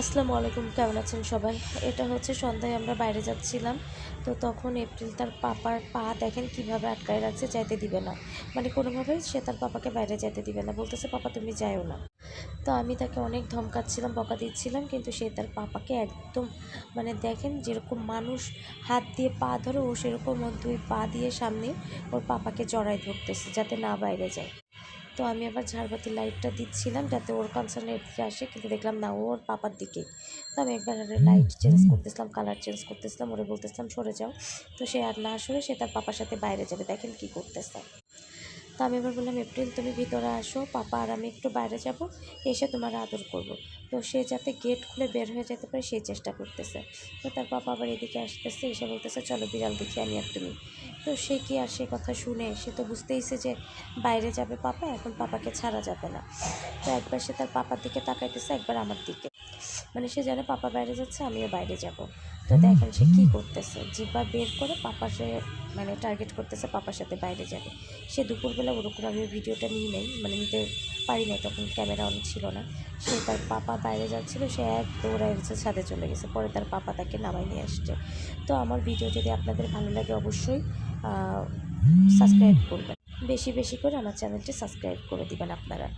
আসসালামু আলাইকুম, কেমন আছেন সবাই? এটা হচ্ছে সন্ধ্যায় আমরা বাইরে যাচ্ছিলাম, তো তখন এপ্রিল তার পাপার পা দেখেন কীভাবে আটকায় রাখছে, যাইতে দিবে না। মানে কোনোভাবেই সে তার পাপাকে বাইরে যেতে দিবে না, বলতেছে, পাপা, তুমি যাও না। তো আমি তাকে অনেক ধমকাচ্ছিলাম, বকা দিচ্ছিলাম, কিন্তু সে তার পাপাকে একদম মানে দেখেন যেরকম মানুষ হাত দিয়ে পা ধরে, ও সেরকম দুই পা দিয়ে সামনে ওর পাপাকে জড়াই ধরতেছে, যাতে না বাইরে যায়। তো আমি আবার ঝাড়বাতি লাইটটা দিচ্ছিলাম যাতে ওর কনসার্নের দিকে আসে কিন্তু দেখলাম না ওর পাপার দিকে। তো আমি একবার লাইট চেঞ্জ করতেছিলাম কালার চেঞ্জ করতেছিলাম ওরে বলতেছিলাম সরে যাও। তো সে আর না সরে সে তার পাপার সাথে বাইরে যাবে দেখেন কি করতেছে। তো আমি এবার বললাম, এপ্রিল তুমি ভিতরে আসো, পাপা আর আমি একটু বাইরে যাব, এসে তোমার আদর করব। তো সে যাতে গেট খুলে বের হয়ে যেতে পারে সেই চেষ্টা করতেছে। তো তার পাপা আবার এদিকে আসতেছে, এসে বলতেছে, চলো বিড়াল দেখি আমি আর তুমি। তো সে কি আর সে কথা শুনে, সে তো বুঝতেইছে যে বাইরে যাবে পাপা, এখন পাপাকে ছাড়া যাবে না। তো একবার সে তার পাপার দিকে তাকাইতেছে, একবার আমার দিকে। মানে সে জানে পাপা বাইরে যাচ্ছে, আমিও বাইরে যাব। তো দেখেন সে কী করতেছে? জিব্বা বের করে পাপা সে মানে টার্গেট করতেছে পাপার সাথে বাইরে যাবে। সে দুপুরবেলা ওরকম আমি ভিডিওটা নিই নাই মানে নিতে পারি নাই, তখন ক্যামেরা অন ছিল না। সে তার পাপা বাইরে যাচ্ছিল, সে এক দৌড়ায় হচ্ছে ছাদে চলে গেছে। পরে তার পাপা তাকে নামাই নিয়ে আসছে। তো আমার ভিডিও যদি আপনাদের ভালো লাগে অবশ্যই সাবস্ক্রাইব করবেন। বেশি বেশি করে আমার চ্যানেলটি সাবস্ক্রাইব করে দিবেন আপনারা।